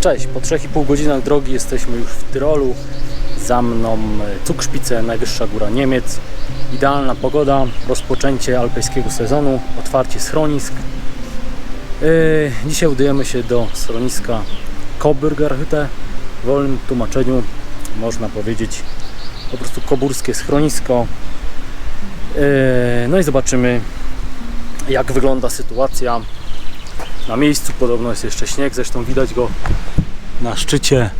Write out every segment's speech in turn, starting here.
Cześć, po 3,5 godzinach drogi jesteśmy już w Tyrolu. Za mną e, Cukszpice, najwyższa góra Niemiec. Idealna pogoda, rozpoczęcie alpejskiego sezonu, otwarcie schronisk. Yy, dzisiaj udajemy się do schroniska Koburgerhütte. W wolnym tłumaczeniu można powiedzieć po prostu koburskie schronisko. Yy, no i zobaczymy jak wygląda sytuacja na miejscu. Podobno jest jeszcze śnieg, zresztą widać go na szczycie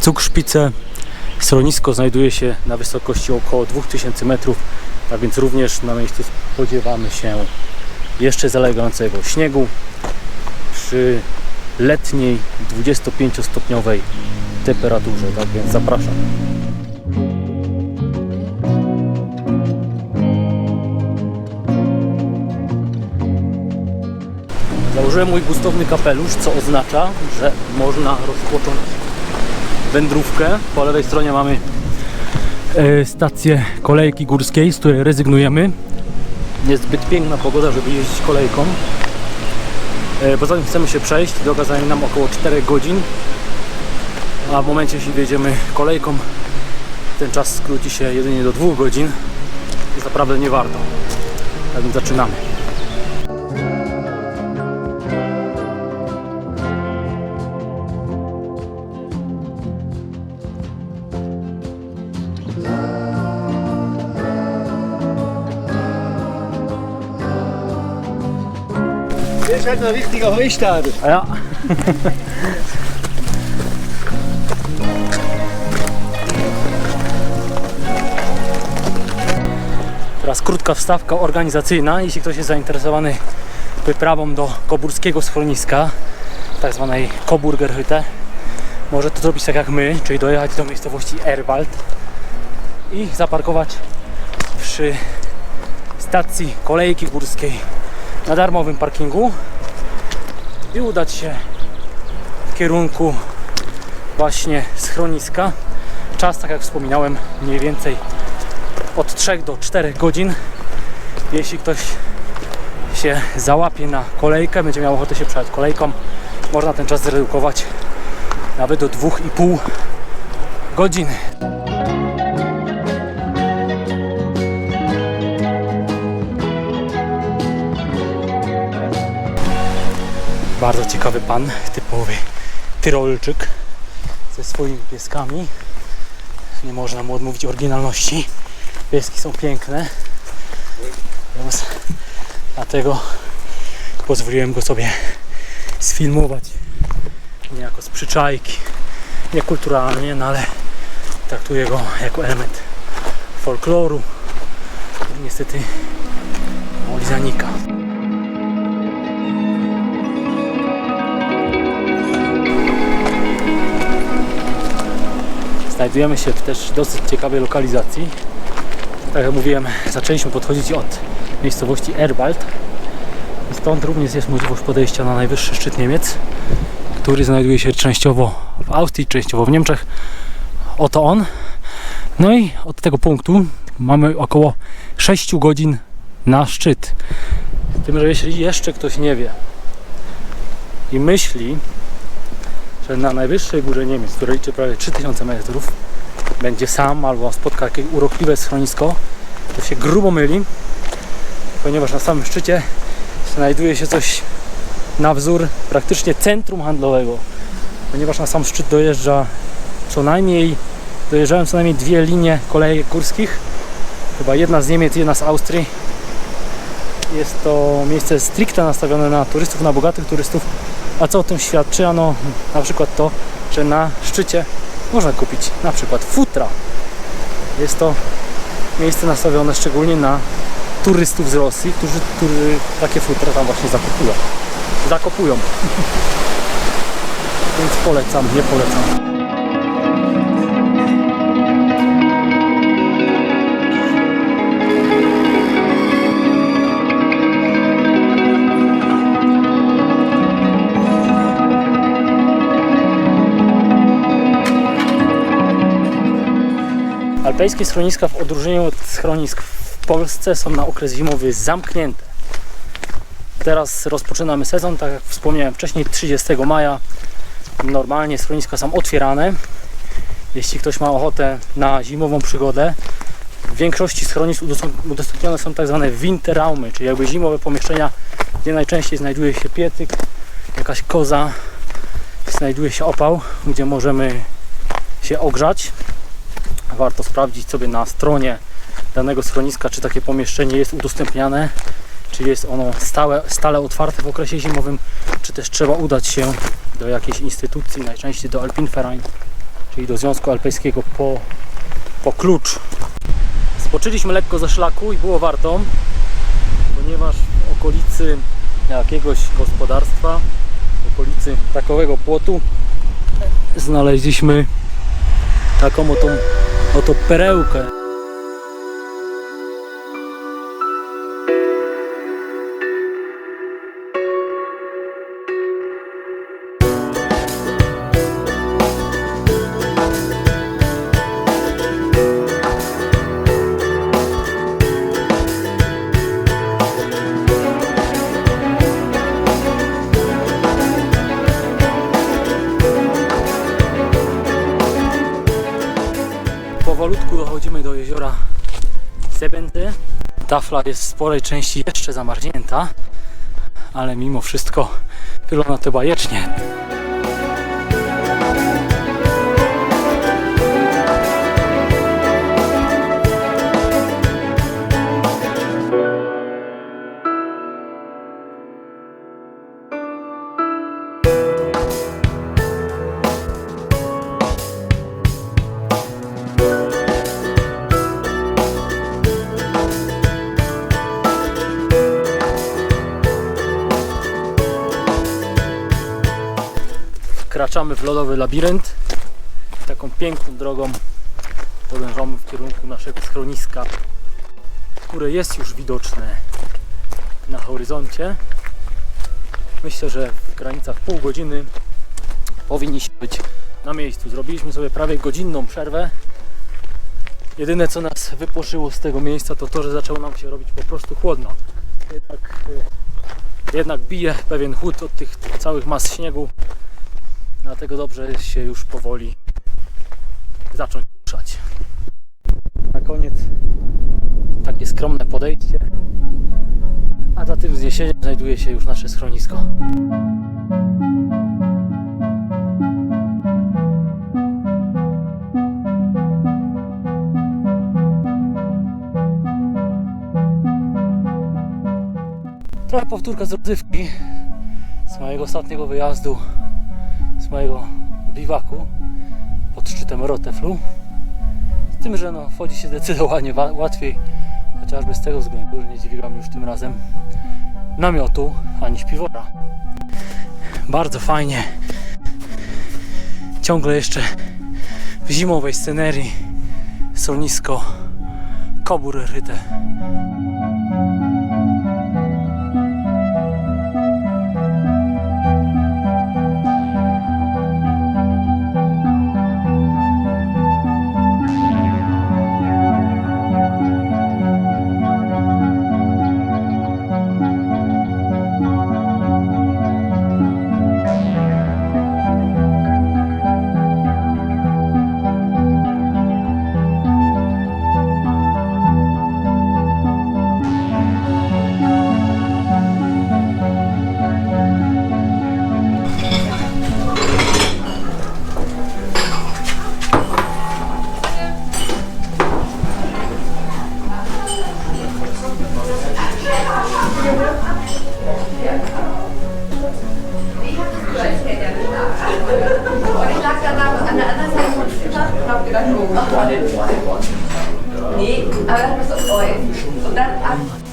Cukszpice. Schronisko znajduje się na wysokości około 2000 metrów, a więc również na miejscu spodziewamy się jeszcze zalegającego śniegu przy letniej 25-stopniowej temperaturze. Tak więc zapraszam. Założyłem mój gustowny kapelusz, co oznacza, że można rozpocząć wędrówkę. Po lewej stronie mamy e, stację kolejki górskiej, z której rezygnujemy. Niezbyt piękna pogoda, żeby jeździć kolejką. E, Poza tym chcemy się przejść. Droga zajmie nam około 4 godzin. A w momencie, jeśli wjedziemy kolejką, ten czas skróci się jedynie do 2 godzin. Jest naprawdę nie warto. Tak więc zaczynamy. Halt richtiger Heustader. Ja. Teraz krótka wstawka organizacyjna. Jeśli ktoś jest zainteresowany wyprawą do koburskiego schroniska, tak zwanej Koburgerhütte, może to zrobić tak jak my, czyli dojechać do miejscowości Erwald i zaparkować przy stacji kolejki górskiej na darmowym parkingu i udać się w kierunku właśnie schroniska. Czas, tak jak wspominałem, mniej więcej od 3 do 4 godzin. Jeśli ktoś się załapie na kolejkę, będzie miał ochotę się przejechać kolejką, można ten czas zredukować nawet do 2,5 godziny. Bardzo ciekawy pan, typowy Tyrolczyk ze swoimi pieskami. Nie można mu odmówić oryginalności. Pieski są piękne. Więc Dlatego pozwoliłem go sobie sfilmować. Nie jako z przyczajki, nie kulturalnie, no ale traktuję go jako element folkloru. który Niestety powoli zanika. Znajdujemy się w też dosyć ciekawej lokalizacji. Tak jak mówiłem, zaczęliśmy podchodzić od miejscowości Erwald. I stąd również jest możliwość podejścia na najwyższy szczyt Niemiec, który znajduje się częściowo w Austrii, częściowo w Niemczech. Oto on. No i od tego punktu mamy około 6 godzin na szczyt. Z tym, że jeśli jeszcze ktoś nie wie i myśli, że na najwyższej górze Niemiec, która liczy prawie 3000 metrów, będzie sam albo spotka jakieś urokliwe schronisko, to się grubo myli, ponieważ na samym szczycie znajduje się coś na wzór praktycznie centrum handlowego, ponieważ na sam szczyt dojeżdża co najmniej, dojeżdżają co najmniej dwie linie kolejek górskich, chyba jedna z Niemiec, jedna z Austrii. Jest to miejsce stricte nastawione na turystów, na bogatych turystów, a co o tym świadczy? Ano na przykład to, że na szczycie można kupić na przykład futra. Jest to miejsce nastawione szczególnie na turystów z Rosji, którzy, którzy takie futra tam właśnie zakupują. Zakopują. Więc polecam, nie polecam. Alpejskie schroniska w odróżnieniu od schronisk w Polsce są na okres zimowy zamknięte. Teraz rozpoczynamy sezon, tak jak wspomniałem wcześniej, 30 maja. Normalnie schroniska są otwierane. Jeśli ktoś ma ochotę na zimową przygodę, w większości schronisk udostęp- udostępnione są tak zwane winterraumy, czyli jakby zimowe pomieszczenia, gdzie najczęściej znajduje się pietyk, jakaś koza, znajduje się opał, gdzie możemy się ogrzać. Warto sprawdzić sobie na stronie danego schroniska, czy takie pomieszczenie jest udostępniane, czy jest ono stałe, stale otwarte w okresie zimowym, czy też trzeba udać się do jakiejś instytucji, najczęściej do Alpinverein, czyli do Związku Alpejskiego po, po klucz. Spoczyliśmy lekko ze szlaku i było warto, ponieważ w okolicy jakiegoś gospodarstwa, w okolicy takowego płotu znaleźliśmy taką oto, oto perełkę. Tafla jest w sporej części jeszcze zamarznięta, ale mimo wszystko wygląda to bajecznie. Wkraczamy w lodowy labirynt. Taką piękną drogą podążamy w kierunku naszego schroniska, które jest już widoczne na horyzoncie. Myślę, że w granicach pół godziny powinniśmy być na miejscu. Zrobiliśmy sobie prawie godzinną przerwę. Jedyne co nas wypłoszyło z tego miejsca to to, że zaczęło nam się robić po prostu chłodno. Jednak, e, jednak bije pewien chłód od tych całych mas śniegu. Dlatego dobrze jest się już powoli zacząć ruszać. Na koniec takie skromne podejście. A za tym wzniesieniem znajduje się już nasze schronisko. Trochę powtórka z rozrywki z mojego ostatniego wyjazdu mojego biwaku pod szczytem Roteflu. Z tym, że no, wchodzi się zdecydowanie wa- łatwiej, chociażby z tego względu, że nie dzieliłam już tym razem namiotu ani śpiwora. Bardzo fajnie. Ciągle jeszcze w zimowej scenerii solnisko Kobur Ryte.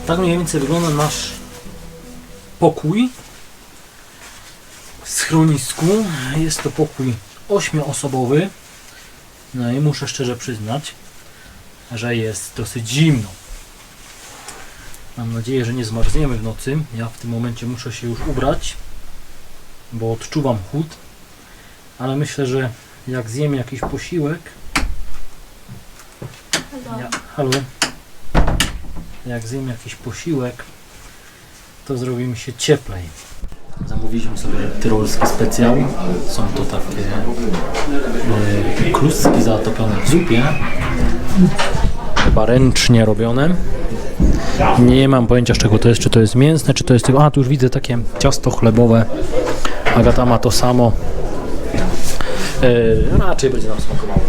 Tak mniej więcej wygląda nasz pokój w schronisku. Jest to pokój ośmioosobowy. No i muszę szczerze przyznać, że jest dosyć zimno. Mam nadzieję, że nie zmarzniemy w nocy. Ja w tym momencie muszę się już ubrać, bo odczuwam chłód. Ale myślę, że jak zjem jakiś posiłek. Halo. jak zjemy jakiś posiłek, to zrobi mi się cieplej. Zamówiliśmy sobie tyrolski specjał. Są to takie e, kluski zatopione w zupie. Chyba ręcznie robione. Nie mam pojęcia z czego to jest, czy to jest mięsne, czy to jest tylko... A, tu już widzę takie ciasto chlebowe. Agata ma to samo. E, raczej będzie nam smakowało.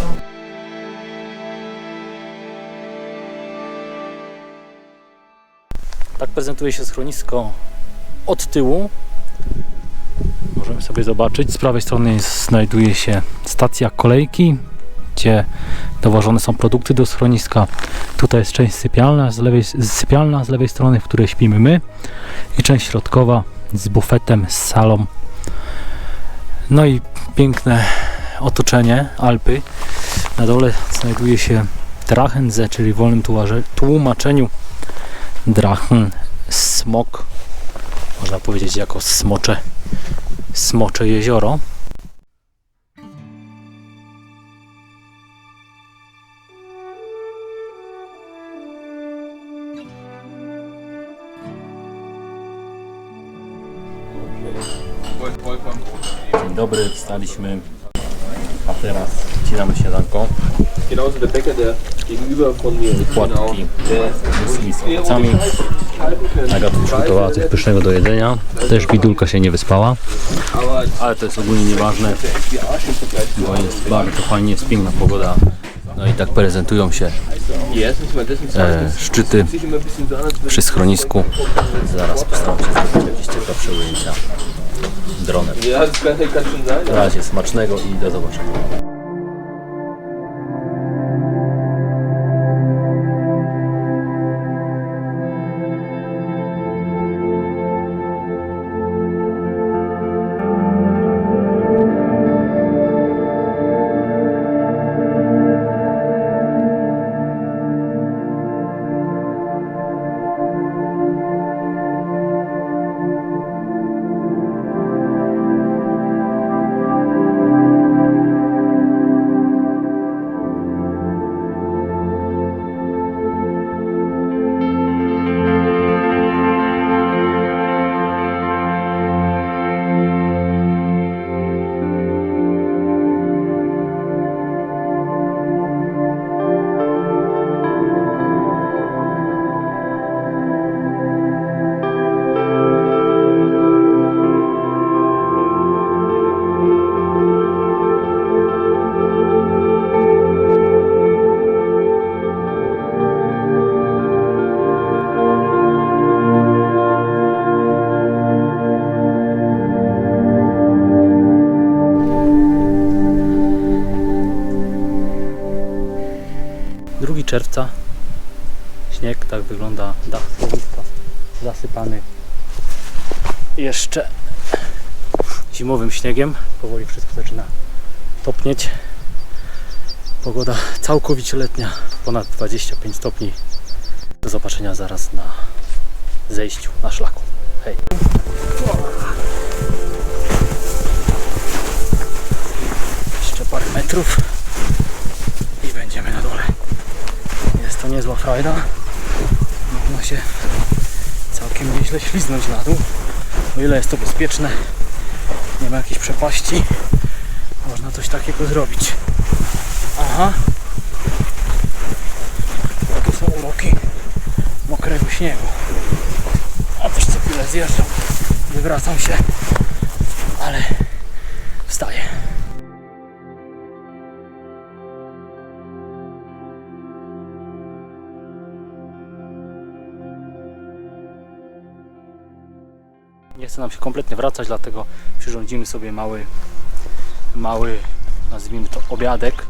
Tak prezentuje się schronisko od tyłu. Możemy sobie zobaczyć. Z prawej strony znajduje się stacja kolejki, gdzie dowożone są produkty do schroniska. Tutaj jest część sypialna z lewej, sypialna z lewej strony, w której śpimy my i część środkowa z bufetem, z salą. No i piękne otoczenie Alpy. Na dole znajduje się Drachense, czyli w wolnym tłumaczeniu Drachen, smok, można powiedzieć jako smocze, smocze jezioro. Dobry, wstaliśmy, a teraz wcinamy śniadanko, Genauso der Bäcker, der gegenüber von mir ist. płatki z misowcami. Agata przygotowała coś pysznego do jedzenia. Też bidulka się nie wyspała, ale to jest ogólnie nieważne, bo jest bardzo fajnie, jest piękna pogoda. No i tak prezentują się e, szczyty przy schronisku. Zaraz postaram się zrobić jakieś ciekawsze ujęcia dronem. Na razie smacznego i do zobaczenia. Czerwca. Śnieg, tak wygląda dach schroniska zasypany jeszcze zimowym śniegiem. Powoli wszystko zaczyna topnieć. Pogoda całkowicie letnia, ponad 25 stopni. Do zobaczenia zaraz na zejściu na szlaku. Hej! Jeszcze parę metrów i będziemy na dole. Jest to niezła frajda. Można się całkiem nieźle śliznąć na dół. O ile jest to bezpieczne, nie ma jakiejś przepaści, można coś takiego zrobić. Aha. Tu są uroki mokrego śniegu. A też co chwilę zjeżdżam, wywracam się, ale chce nam się kompletnie wracać, dlatego przyrządzimy sobie mały, mały, nazwijmy to obiadek.